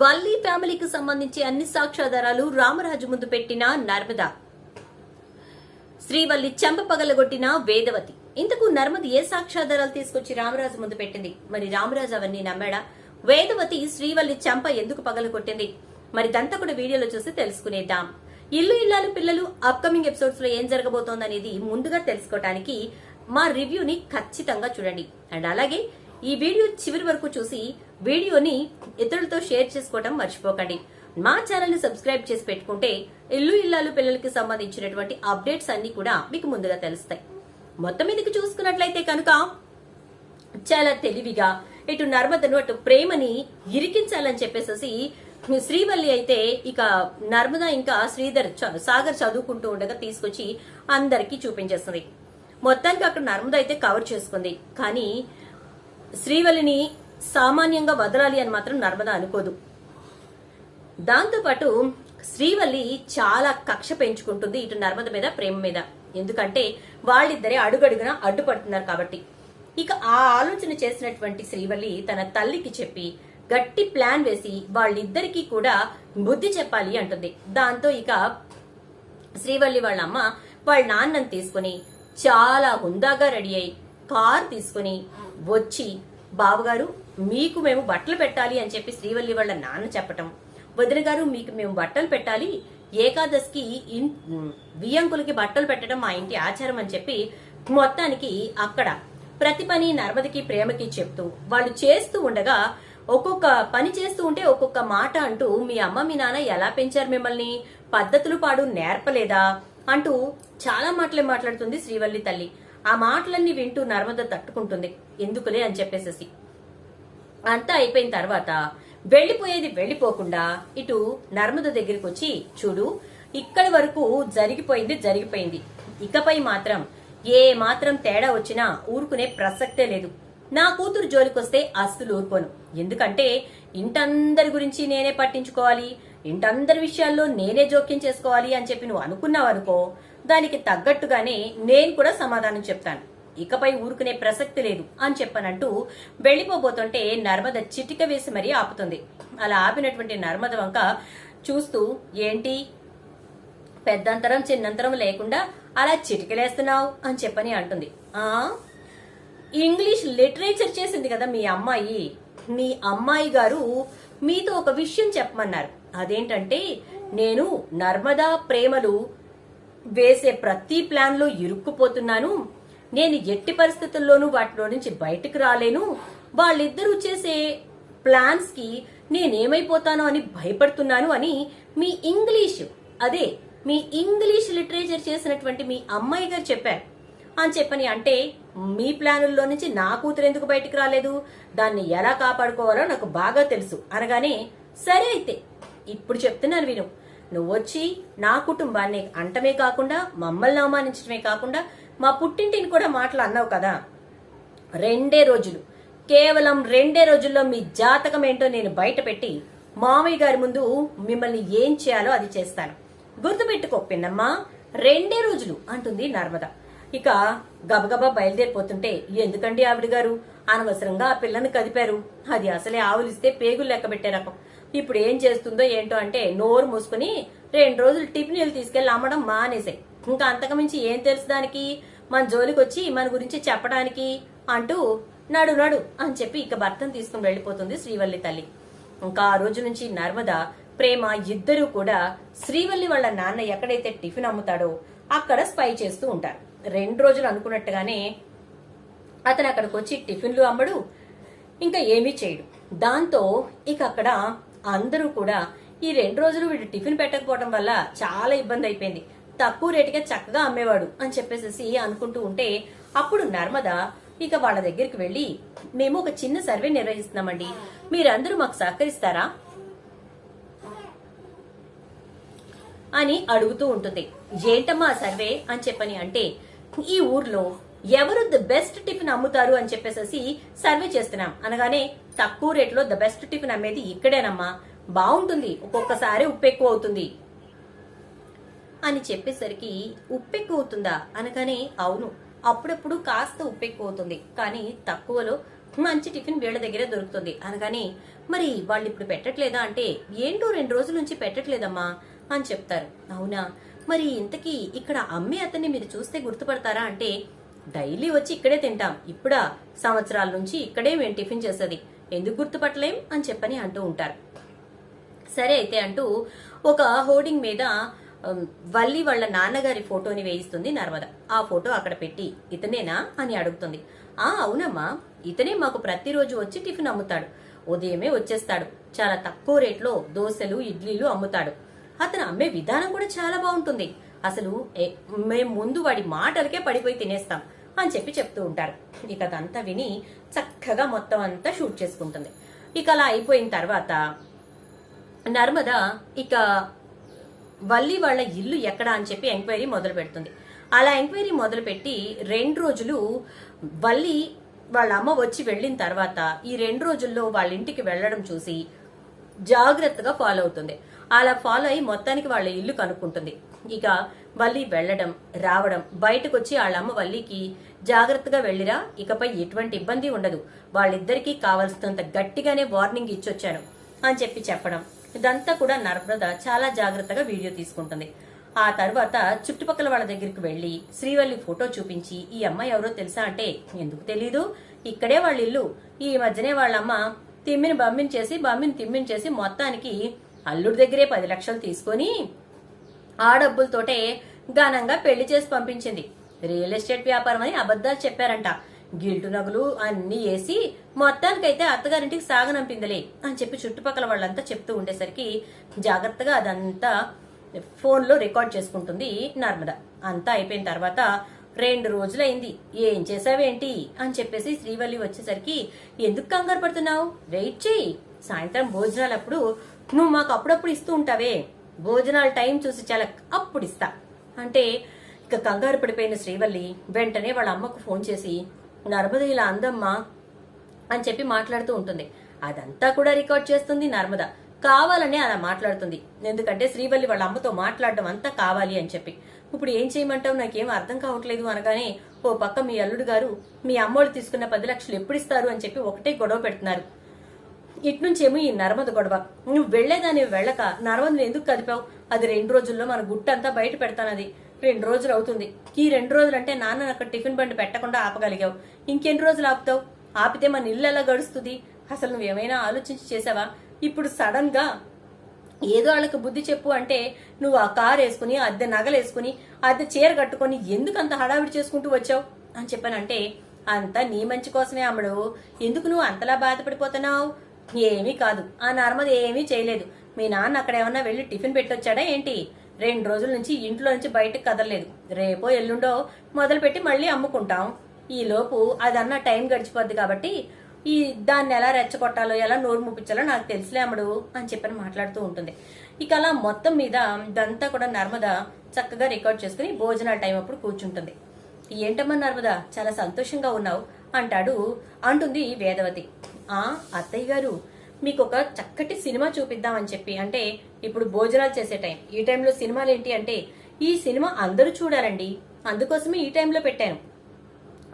వల్లి ఫ్యామిలీకి సంబంధించి అన్ని సాక్ష్యాధారాలు రామరాజు ముందు పెట్టిన నర్మద. శ్రీవల్లి చెంప పగలగొట్టిన వేదవతి. ఇంతకు నర్మది ఏ సాక్ష్యాధారాలు తీసుకొచ్చి రామరాజు ముందు పెట్టింది? మరి రామరాజు అవన్నీ నమ్మాడా? వేదవతి శ్రీవల్లి చెంప ఎందుకు పగలగొట్టింది? మరి దంతా కూడా వీడియోలో చూసి తెలుసుకునేద్దాం. ఇల్లు ఇల్లాలు పిల్లలు అప్కమింగ్ ఎపిసోడ్స్లో ఏం జరగబోతోందనేది ముందుగా తెలుసుకోవడానికి మా రివ్యూని ఖచ్చితంగా చూడండి. అండ్ అలాగే ఈ వీడియో చివరి వరకు చూసి వీడియోని ఇతరులతో షేర్ చేసుకోవడం మర్చిపోకండి. మా ఛానల్ని సబ్స్క్రైబ్ చేసి పెట్టుకుంటే ఇల్లు ఇల్లాలు పిల్లలకి సంబంధించినటువంటి అప్డేట్స్ అన్ని కూడా మీకు ముందుగా తెలుస్తాయి. మొత్తం మీదకి చూసుకున్నట్లయితే కనుక చాలా తెలివిగా ఇటు నర్మదను అటు ప్రేమని ఇరికించాలని చెప్పేసి శ్రీవల్లి అయితే ఇక నర్మద ఇంకా శ్రీధర్ సాగర్ చదువుకుంటూ ఉండగా తీసుకొచ్చి అందరికీ చూపించేస్తుంది. మొత్తానికి అక్కడ నర్మద అయితే కవర్ చేసుకుంది. కానీ శ్రీవల్లిని సామాన్యంగా వదలాలి అని మాత్రం నర్మదా అనుకోదు. దాంతోపాటు శ్రీవల్లి చాలా కక్ష పెంచుకుంటుంది ఇటు నర్మద మీద ప్రేమ మీద. ఎందుకంటే వాళ్ళిద్దరే అడుగడుగున అడ్డుపడుతున్నారు కాబట్టి. ఇక ఆ ఆలోచన చేసినటువంటి శ్రీవల్లి తన తల్లికి చెప్పి గట్టి ప్లాన్ వేసి వాళ్ళిద్దరికీ కూడా బుద్ధి చెప్పాలి అంటుంది. దాంతో ఇక శ్రీవల్లి వాళ్ళ అమ్మ వాళ్ళ నాన్నని తీసుకుని చాలా హుందాగా రెడీ అయి కార్ తీసుకుని వచ్చి బావగారు మీకు మేము బట్టలు పెట్టాలి అని చెప్పి శ్రీవల్లి వాళ్ళ నాన్న చెప్పటం. వదిన గారు మీకు మేము బట్టలు పెట్టాలి. ఏకాదశికి ఇన్ వియంకులకి బట్టలు పెట్టడం మా ఇంటి ఆచారం అని చెప్పి మొత్తానికి అక్కడ ప్రతి పని నర్మదికి ప్రేమకి చెప్తూ వాళ్ళు చేస్తూ ఉండగా ఒక్కొక్క పని చేస్తూ ఉంటే ఒక్కొక్క మాట అంటూ మీ అమ్మ మీ నాన్న ఎలా పెంచారు మిమ్మల్ని? పద్ధతులు పాడు నేర్పలేదా? అంటూ చాలా మాటలే మాట్లాడుతుంది శ్రీవల్లి తల్లి. ఆ మాటలన్నీ వింటూ నర్మద తట్టుకుంటుంది. ఎందుకులే అని చెప్పేసేసి. అంతా అయిపోయిన తర్వాత వెళ్ళిపోయేది వెళ్ళిపోకుండా ఇటు నర్మద దగ్గరికి వచ్చి చూడు ఇక్కడి వరకు జరిగిపోయింది జరిగిపోయింది. ఇకపై మాత్రం ఏ మాత్రం తేడా వచ్చినా ఊరుకునే ప్రసక్తే లేదు. నా కూతురు జోలికొస్తే అస్సలు ఊరుకోను. ఎందుకంటే ఇంటందరి గురించి నేనే పట్టించుకోవాలి ఇంటందరి విషయాల్లో నేనే జోక్యం చేసుకోవాలి అని చెప్పి నువ్వు అనుకున్నావు అనుకో దానికి తగ్గట్టుగానే నేను కూడా సమాధానం చెప్తాను. ఇకపై ఊరుకునే ప్రసక్తి లేదు అని చెప్పనంటూ వెళ్ళిపోబోతుంటే నర్మద చిటిక వేసి మరీ ఆపుతుంది. అలా ఆపినటువంటి నర్మద వంక చూస్తూ ఏంటి? పెద్దంతరం చిన్నంతరం లేకుండా అలా చిటికలేస్తున్నావు? అని చెప్పని అంటుంది. ఆ? ఇంగ్లీష్ లిటరేచర్ చేసింది కదా మీ అమ్మాయి. మీ అమ్మాయి గారు మీతో ఒక విషయం చెప్పమన్నారు. అదేంటంటే నేను నర్మదా ప్రేమలు వేసే ప్రతి ప్లాన్లో ఇరుక్కుపోతున్నాను. నేను ఎట్టి పరిస్థితుల్లోనూ వాటిలో నుంచి బయటకు రాలేను. వాళ్ళిద్దరూ చేసే ప్లాన్స్కి నేనేమైపోతానో అని భయపడుతున్నాను అని మీ ఇంగ్లీష్ అదే మీ ఇంగ్లీష్ లిటరేచర్ చేసినటువంటి మీ అమ్మాయి గారు చెప్పారు. అని చెప్పని అంటే మీ ప్లానుల్లో నుంచి నా కూతురు ఎందుకు బయటకు రాలేదు? దాన్ని ఎలా కాపాడుకోవాలో నాకు బాగా తెలుసు. అనగానే సరే అయితే ఇప్పుడు చెప్తున్నాను విను. నువ్వు వచ్చి నా కుటుంబాన్ని అంటమే కాకుండా మమ్మల్ని అవమానించడమే కాకుండా మా పుట్టింటిని కూడా మాటలు అన్నావు కదా. రెండే రోజులు. కేవలం రెండే రోజుల్లో మీ జాతకం ఏంటో నేను బయట పెట్టి మామయ్య గారి ముందు మిమ్మల్ని ఏం చేయాలో అది చేస్తాను. గుర్తుపెట్టుకో పిన్నమ్మా రెండే రోజులు అంటుంది నర్మద. ఇక గబగబా బయలుదేరిపోతుంటే ఎందుకండి ఆవిడ గారు అనవసరంగా ఆ పిల్లని కదిపారు. అది అసలే ఆవులిస్తే పేగులు లెక్క పెట్టే రకం. ఇప్పుడు ఏం చేస్తుందో ఏంటో అంటే నోరు మూసుకుని రెండు రోజులు టిఫిన్లు తీసుకెళ్ళి అమ్మడం మానేసాయి. ఇంకా అంతకుమించి ఏం తెలుసు దానికి? మన జోలికి వచ్చి మన గురించి చెప్పడానికి అంటూ నడు నడు అని చెప్పి ఇక భర్తను తీసుకుని వెళ్ళిపోతుంది శ్రీవల్లి తల్లి. ఇంకా ఆ రోజు నుంచి నర్మద ప్రేమ ఇద్దరూ కూడా శ్రీవల్లి వాళ్ళ నాన్న ఎక్కడైతే టిఫిన్ అమ్ముతాడో అక్కడ స్పై చేస్తూ ఉంటారు. రెండు రోజులు అనుకున్నట్టుగానే అతను అక్కడికి వచ్చి టిఫిన్లు అమ్మడు ఇంకా ఏమీ చేయడు. దాంతో ఇక అక్కడ అందరూ కూడా ఈ రెండు రోజులు వీడు టిఫిన్ పెట్టకపోవడం వల్ల చాలా ఇబ్బంది అయిపోయింది. తక్కువ రేటుగా చక్కగా అమ్మేవాడు అని చెప్పేసి అనుకుంటూ ఉంటే అప్పుడు నర్మద ఇక వాళ్ళ దగ్గరికి వెళ్ళి మేము ఒక చిన్న సర్వే నిర్వహిస్తున్నామండి. మీరందరూ మాకు సహకరిస్తారా? అని అడుగుతూ ఉంటుంది. ఏంటమ్మా ఆ సర్వే? అని చెప్పని అంటే ఈ ఊర్లో ఎవరు ద బెస్ట్ టిఫిన్ అమ్ముతారు అని చెప్పేసి సర్వే చేస్తున్నాం. అనగానే తక్కువ రేట్లో ద బెస్ట్ టిఫిన్ అమ్మేది ఇక్కడేనమ్మా. బాగుంటుంది. ఒక్కొక్కసారి ఉప్పు ఎక్కువ అవుతుంది. అని చెప్పేసరికి ఉప్పు ఎక్కువ అవుతుందా? అనగానే అవును. అప్పుడప్పుడు కాస్త ఉప్పు ఎక్కువ అవుతుంది. కానీ తక్కువలో మంచి టిఫిన్ వీళ్ళ దగ్గరే దొరుకుతుంది. అనగానే మరి వాళ్ళు ఇప్పుడు పెట్టట్లేదా అంటే ఏంటో రెండు రోజుల నుంచి పెట్టట్లేదమ్మా అని చెప్తారు. అవునా? మరి ఇంతకీ ఇక్కడ అమ్మే అతన్ని మీరు చూస్తే గుర్తుపడతారా అంటే డైలీ వచ్చి ఇక్కడే తింటాం. ఇప్పుడా? సంవత్సరాల నుంచి ఇక్కడే మేము టిఫిన్ చేసేది. ఎందుకు గుర్తుపట్టలేం? అని చెప్పని అంటూ ఉంటారు. సరే అయితే అంటూ ఒక హోర్డింగ్ మీద వల్లి వాళ్ళ నాన్నగారి ఫోటోని వేయిస్తుంది నర్మద. ఆ ఫోటో అక్కడ పెట్టి ఇతనేనా? అని అడుగుతుంది. ఆ అవునమ్మా. ఇతనే మాకు ప్రతిరోజు వచ్చి టిఫిన్ అమ్ముతాడు. ఉదయమే వచ్చేస్తాడు. చాలా తక్కువ రేట్లో దోశలు ఇడ్లీలు అమ్ముతాడు. అతను అమ్మే విధానం కూడా చాలా బాగుంటుంది. అసలు మేము ముందు వాడి మాటలకే పడిపోయి తినేస్తాం అని చెప్పి చెప్తూ ఉంటారు. ఇక అదంతా విని చక్కగా మొత్తం అంతా షూట్ చేసుకుంటుంది. ఇక అలా అయిపోయిన తర్వాత నర్మద ఇక వల్లి వాళ్ళ ఇల్లు ఎక్కడ అని చెప్పి ఎంక్వైరీ మొదలు పెడుతుంది. అలా ఎంక్వైరీ మొదలు పెట్టి రెండు రోజులు వల్లి వాళ్ళ అమ్మ వచ్చి వెళ్ళిన తర్వాత ఈ రెండు రోజుల్లో వాళ్ళ ఇంటికి వెళ్ళడం చూసి జాగ్రత్తగా ఫాలో అవుతుంది. అలా ఫాలో అయి మొత్తానికి వాళ్ళ ఇల్లు కనుక్కుంటుంది. ఇక వల్లి వెళ్ళడం రావడం బయటకు వచ్చి వాళ్ళ అమ్మ వల్లికి జాగ్రత్తగా వెళ్ళిరా ఇకపై ఎటువంటి ఇబ్బంది ఉండదు. వాళ్ళిద్దరికీ కావలసినంత గట్టిగానే వార్నింగ్ ఇచ్చొచ్చాను అని చెప్పి చెప్పడం. ఇదంతా కూడా నర్మద చాలా జాగ్రత్తగా వీడియో తీసుకుంటుంది. ఆ తర్వాత చుట్టుపక్కల వాళ్ళ దగ్గరికి వెళ్ళి శ్రీవల్లి ఫోటో చూపించి ఈ అమ్మాయి ఎవరో తెలుసా అంటే ఎందుకు తెలీదు? ఇక్కడే వాళ్ళ ఇల్లు ఈ మధ్యనే వాళ్ళమ్మ తిమ్మిని బమ్మిని చేసి బమ్మిని తిమ్మిని చేసి మొత్తానికి అల్లుడి దగ్గరే పది లక్షలు తీసుకొని ఆ డబ్బులతోటే ఘనంగా పెళ్ళి చేసి పంపించింది. రియల్ ఎస్టేట్ వ్యాపారం అని అబద్ధాలు చెప్పారంట. గిల్టు నగులు అన్ని వేసి మొత్తానికైతే అత్తగారింటికి సాగనంపిందిలే అని చెప్పి చుట్టుపక్కల వాళ్ళంతా చెప్తూ ఉండేసరికి జాగ్రత్తగా అదంతా ఫోన్లో రికార్డ్ చేసుకుంటుంది నర్మద. అంతా అయిపోయిన తర్వాత రెండు రోజులైంది. ఏం చేసావేంటి అని చెప్పేసి శ్రీవల్లి వచ్చేసరికి ఎందుకు కంగారు పడుతున్నావు? వెయిట్ చేయి సాయంత్రం భోజనాలప్పుడు నువ్వు మాకు అప్పుడప్పుడు ఇస్తూ ఉంటావే. భోజనాల టైం చూసి చాలా అప్పుడు ఇస్తా. అంటే ఇక కంగారు పడిపోయిన శ్రీవల్లి వెంటనే వాళ్ళ అమ్మకు ఫోన్ చేసి నర్మద ఇలా అందమ్మా అని చెప్పి మాట్లాడుతూ ఉంటుంది. అదంతా కూడా రికార్డ్ చేస్తుంది నర్మద. కావాలని అలా మాట్లాడుతుంది. ఎందుకంటే శ్రీవల్లి వాళ్ళ అమ్మతో మాట్లాడడం అంతా కావాలి అని చెప్పి. ఇప్పుడు ఏం చేయమంటావు? నాకేం అర్థం కావట్లేదు అనగానే ఓ పక్క మీ అల్లుడు గారు మీ అమ్మోళ్ళు తీసుకున్న పది లక్షలు ఎప్పుడు ఇస్తారు? అని చెప్పి ఒకటే గొడవ పెడుతున్నారు. ఇట్నుంచేమో ఈ నర్మద గొడవ. నువ్వు వెళ్ళేదాన్ని వెళ్ళక నర్మదని ఎందుకు కదిపావు? అది రెండు రోజుల్లో మన గుట్టంతా బయట పెడతానది. రెండు రోజులు అవుతుంది. ఈ రెండు రోజులు అంటే నాన్న అక్కడ టిఫిన్ బండి పెట్టకుండా ఆపగలిగావు. ఇంకెన్ని రోజులు ఆపుతావు? ఆపితే మన ఇల్లు ఎలా గడుస్తుంది? అసలు నువ్వేమైనా ఆలోచించి చేసావా? ఇప్పుడు సడన్గా ఏదో వాళ్ళకి బుద్ధి చెప్పు అంటే నువ్వు ఆ కారు వేసుకుని అద్దె నగలేసుకుని అద్దె చీర కట్టుకొని ఎందుకు అంత హడావిడి చేసుకుంటూ వచ్చావు? అని చెప్పానంటే అంతా నీ మంచి కోసమే అమ్మడు. ఎందుకు నువ్వు అంతలా బాధపడిపోతున్నావు? ఏమీ కాదు. ఆ నర్మద ఏమీ చేయలేదు. మీ నాన్న అక్కడ ఏమన్నా వెళ్ళి టిఫిన్ పెట్టొచ్చాడా ఏంటి? రెండు రోజుల నుంచి ఇంట్లో నుంచి బయటకు కదలలేదు. రేపో ఎల్లుండో మొదలుపెట్టి మళ్ళీ అమ్ముకుంటాం. ఈలోపు లోపు అదన్నా టైం గడిచిపోద్ది కాబట్టి ఈ దాన్ని ఎలా రెచ్చగొట్టాలో ఎలా నోరు ముప్పించాలో నాకు తెలుసులే అమ్మడు అని చెప్పని మాట్లాడుతూ ఉంటుంది. ఇక అలా మొత్తం మీద ఇదంతా కూడా నర్మద చక్కగా రికార్డ్ చేసుకుని భోజనాల టైం అప్పుడు కూర్చుంటుంది. ఏంటమ్మా నర్మద చాలా సంతోషంగా ఉన్నావు అంటాడు అంటుంది వేదవతి. ఆ అత్తయ్య గారు మీకు ఒక చక్కటి సినిమా చూపిద్దామని చెప్పి అంటే ఇప్పుడు భోజనాలు చేసే టైం. ఈ టైంలో సినిమాలు ఏంటి అంటే ఈ సినిమా అందరూ చూడాలండి అందుకోసమే ఈ టైంలో పెట్టాను.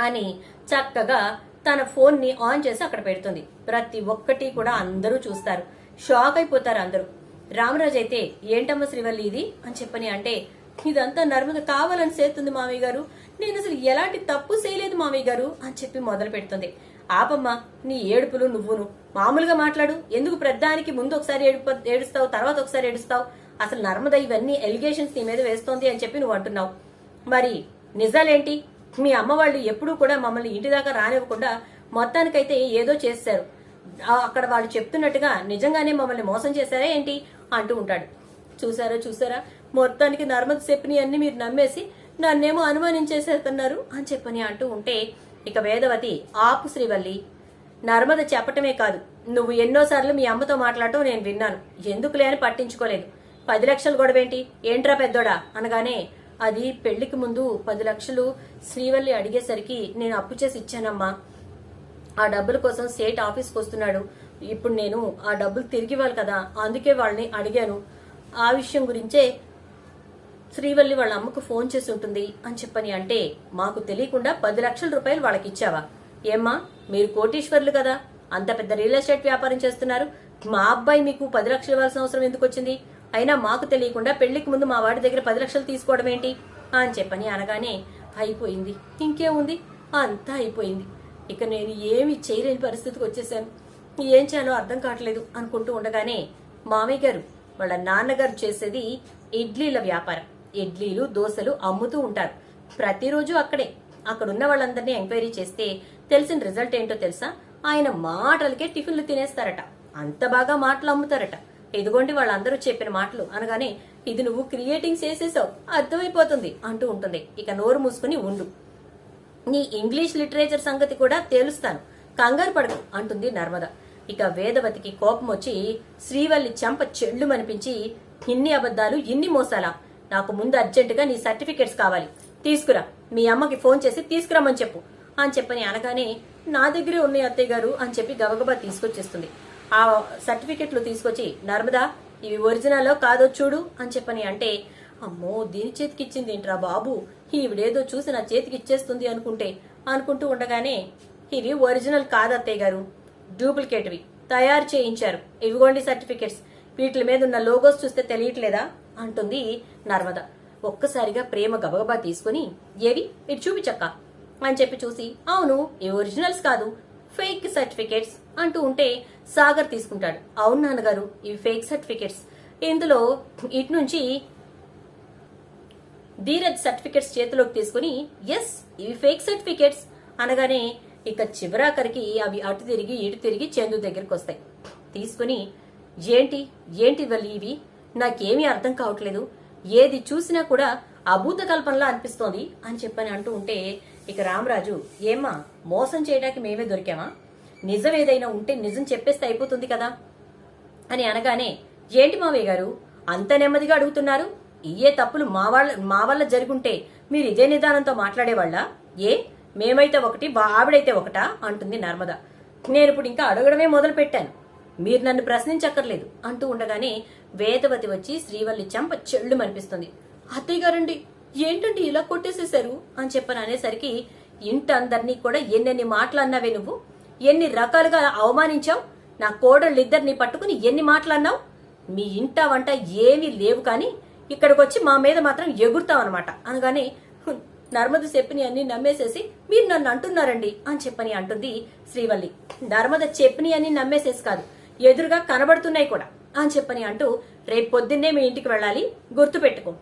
అని చక్కగా తన ఫోన్ని ఆన్ చేసి అక్కడ పెడుతుంది. ప్రతి ఒక్కటి కూడా అందరూ చూస్తారు. షాక్ అయిపోతారు అందరూ. రామరాజు అయితే ఏంటమ్మ శ్రీవల్లి ఇది? అని చెప్పని అంటే ఇదంతా నర్మద కావాలని చేస్తుంది మామయ్య గారు. నేను అసలు ఎలాంటి తప్పు చేయలేదు మామయ్య గారు. అని చెప్పి మొదలు పెడుతుంది ఆపమ్మా నీ ఏడుపులు నువ్వును. మామూలుగా మాట్లాడు. ఎందుకు ప్రద్దానికి ముందు ఒకసారి ఏడుపు ఏడుస్తావు తర్వాత ఒకసారి ఏడుస్తావు? అసలు నర్మద ఇవన్నీ ఎలిగేషన్స్ నీ మీద వేస్తోంది అని చెప్పి నువ్వు అంటున్నావు. మరి నిజాలేంటి? మీ అమ్మ వాళ్ళు ఎప్పుడూ కూడా మమ్మల్ని ఇంటి దాకా రానివ్వకుండా మొత్తానికైతే ఏదో చేశారు అక్కడ వాళ్ళు చెప్తున్నట్టుగా నిజంగానే మమ్మల్ని మోసం చేశారా ఏంటి? అంటూ ఉంటాడు. చూసారా చూసారా? మొత్తానికి నర్మద చెప్పినవి అన్ని మీరు నమ్మేసి నన్నేమో అనుమానించేసేస్తున్నారు అని చెప్పని అంటూ ఉంటే ఇక వేదవతి ఆపు శ్రీవల్లి. నర్మద చెప్పటమే కాదు నువ్వు ఎన్నోసార్లు మీ అమ్మతో మాట్లాడటం నేను విన్నాను. ఎందుకులే అని పట్టించుకోలేదు. పది లక్షలు గొడవేంటి? ఏంట్రా పెద్దోడా? అనగానే అది పెళ్ళికి ముందు పది లక్షలు శ్రీవల్లి అడిగేసరికి నేను అప్పు చేసి ఇచ్చానమ్మా. ఆ డబ్బుల కోసం సేట్ ఆఫీస్కి వస్తున్నాడు. ఇప్పుడు నేను ఆ డబ్బులు తిరిగి ఇవ్వాలి కదా అందుకే వాళ్ళని అడిగాను. ఆ విషయం గురించే శ్రీవల్లి వాళ్ళ అమ్మకు ఫోన్ చేసి ఉంటుంది అని చెప్పని అంటే మాకు తెలియకుండా పది లక్షల రూపాయలు వాళ్ళకి ఇచ్చావా ఏమ్మా మీరు కోటీశ్వర్లు కదా అంత పెద్ద రియల్ ఎస్టేట్ వ్యాపారం చేస్తున్నారు మా అబ్బాయి మీకు పది లక్షలు ఇవ్వాల్సిన అవసరం ఎందుకు వచ్చింది అయినా మాకు తెలియకుండా పెళ్ళికి ముందు మా వాడి దగ్గర పది లక్షలు తీసుకోవడం ఏంటి? అని చెప్పని అనగానే అయిపోయింది ఇంకేముంది అంతా అయిపోయింది. ఇక నేను ఏమి చేయలేని పరిస్థితికి వచ్చేసాను ఏం చేయాలో అర్థం కావట్లేదు అనుకుంటూ ఉండగానే మామయ్య గారు వాళ్ళ నాన్నగారు చేసేది ఇడ్లీల వ్యాపారం. ఇడ్లీలు దోశలు అమ్ముతూ ఉంటారు. ప్రతిరోజు అక్కడే. అక్కడ ఉన్న వాళ్ళందరినీ ఎంక్వైరీ చేస్తే తెలిసిన రిజల్ట్ ఏంటో తెలుసా? ఆయన మాటలకే టిఫిన్లు తినేస్తారట. అంత బాగా మాటలు అమ్ముతారట. ఇదిగోండి వాళ్ళందరూ చెప్పిన మాటలు అనగానే ఇది నువ్వు క్రియేటింగ్ చేసేసావు అర్థమైపోతుంది అంటూ ఉంటుంది. ఇక నోరు మూసుకుని ఉండు. నీ ఇంగ్లీష్ లిటరేచర్ సంగతి కూడా తేలుస్తాను. కంగారు పడకు అంటుంది నర్మద. ఇక వేదవతికి కోపం వచ్చి శ్రీవల్లి చెంప చెళ్ళు అనిపించి ఇన్ని అబద్ధాలు ఇన్ని మోసాలా? నాకు ముందు అర్జెంటుగా నీ సర్టిఫికెట్స్ కావాలి. తీసుకురా. మీ అమ్మకి ఫోన్ చేసి తీసుకురమ్మని చెప్పు. అని చెప్పని అనగానే నా దగ్గరే ఉన్నాయి అత్తయ్య గారు అని చెప్పి గబగబా తీసుకొచ్చేస్తుంది. ఆ సర్టిఫికెట్లు తీసుకొచ్చి నర్మదా ఇవి ఒరిజినల్లో కాదో చూడు అని చెప్పని అంటే అమ్మో దీని చేతికి ఇచ్చింది ఏంట్రా బాబు? ఈవిడేదో చూసి నా చేతికి ఇచ్చేస్తుంది అనుకుంటే అనుకుంటూ ఉండగానే ఇవి ఒరిజినల్ కాదత్తయ్య గారు. డూప్లికేట్వి. తయారు చేయించారు. ఇవిగోండి సర్టిఫికెట్స్. వీటి మీద ఉన్న లోగోస్ చూస్తే తెలియట్లేదా? అంటుంది నర్మద. ఒక్కసారిగా ప్రేమ గబగబా తీసుకుని ఏవి? ఇటు చూపించక్క అని చెప్పి చూసి అవును ఈ ఒరిజినల్స్ కాదు ఫేక్ సర్టిఫికేట్స్ అంటూ ఉంటే సాగర్ తీసుకుంటాడు. అవును నాన్నగారు ఇవి ఫేక్ సర్టిఫికేట్స్. ఇందులో ఇటు నుంచి ధీరజ్ సర్టిఫికేట్స్ చేతిలోకి తీసుకుని ఎస్ ఇవి ఫేక్ సర్టిఫికేట్స్. అనగానే ఇక చివరాఖరికి అవి అటు తిరిగి ఇటు తిరిగి చందు దగ్గరికి వస్తాయి. తీసుకుని ఏంటి? ఏంటి వల్లి ఇవి? నాకేమీ అర్థం కావట్లేదు. ఏది చూసినా కూడా అభూత కల్పనలా అనిపిస్తోంది అని చెప్పని అంటూ ఉంటే ఇక రామరాజు ఏమ్మా మోసం చేయడానికి మేమే దొరికామా? నిజం ఏదైనా ఉంటే నిజం చెప్పేస్తే అయిపోతుంది కదా? అని అనగానే ఏంటి మావయ్య గారు అంత నెమ్మదిగా అడుగుతున్నారు? ఇయే తప్పులు మా వాళ్ళ మా వల్ల జరుగుంటే మీరు ఇదే నిదానంతో మాట్లాడేవాళ్ళ? ఏ మేమైతే ఒకటి ఆవిడైతే ఒకటా? అంటుంది నర్మద. నేను ఇప్పుడు ఇంకా అడగడమే మొదలు పెట్టాను మీరు నన్ను ప్రశ్నించక్కర్లేదు అంటూ ఉండగానే వేదవతి వచ్చి శ్రీవల్లి చెంప చెళ్ళు మనిపిస్తుంది అత్తయ్య గారండి ఏంటండి ఇలా కొట్టేసేశారు? అని చెప్పని అనేసరికి ఇంట అందరినీ కూడా ఎన్నెన్ని మాటలు అన్నావే నువ్వు? ఎన్ని రకాలుగా అవమానించావు? నా కోడళ్ళిద్దరిని పట్టుకుని ఎన్ని మాటలన్నావు? మీ ఇంట వంట ఏమీ లేవు కానీ ఇక్కడికి వచ్చి మా మీద మాత్రం ఎగురుతాం అనగానే "హుం, నర్మద చెప్పిని అన్ని నమ్మేసేసి మీరు నన్ను అంటున్నారండి అని చెప్పని అంటుంది శ్రీవల్లి. నర్మద చెప్పిని అని నమ్మేసేసి కాదు ఎదురుగా కనబడుతున్నాయి కూడా. అని చెప్పని అంటూ రేపు పొద్దున్నే మీ ఇంటికి వెళ్ళాలి. గుర్తు పెట్టుకో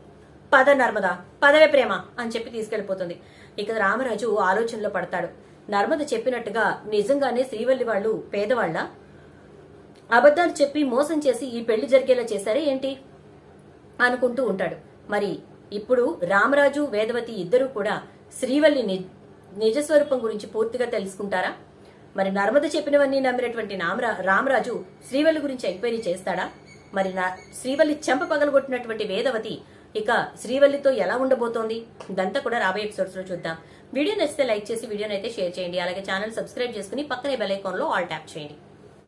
పద నర్మద పదవే ప్రేమ అని చెప్పి తీసుకెళ్ళిపోతుంది ఇక రామరాజు ఆలోచనలో పడతాడు. నర్మద చెప్పినట్టుగా నిజంగానే శ్రీవల్లి వాళ్ళు పేదవాళ్ళ? అబద్ధాలు చెప్పి మోసం చేసి ఈ పెళ్ళి జరిగేలా చేశారే ఏంటి? అనుకుంటూ ఉంటాడు. మరి ఇప్పుడు రామరాజు వేదవతి ఇద్దరూ కూడా శ్రీవల్లి ని- నిజస్వరూపం గురించి పూర్తిగా తెలుసుకుంటారా? మరి నర్మద చెప్పినవన్నీ నమ్మినటువంటి నామరా రామరాజు శ్రీవల్లి గురించి ఎంక్వైరీ చేస్తాడా? మరి నా శ్రీవల్లి చెంప పగలగొట్టినటువంటి వేదవతి ఇక శ్రీవల్లితో ఎలా ఉండబోతోంది? ఇదంతా కూడా రాబోయే ఎపిసోడ్స్లో చూద్దాం. వీడియో నచ్చితే లైక్ చేసి వీడియోని అయితే షేర్ చేయండి. అలాగే ఛానల్ సబ్స్క్రైబ్ చేసుకుని పక్కనే బెల్ ఐకాన్లో ఆల్ ట్యాప్ చేయండి.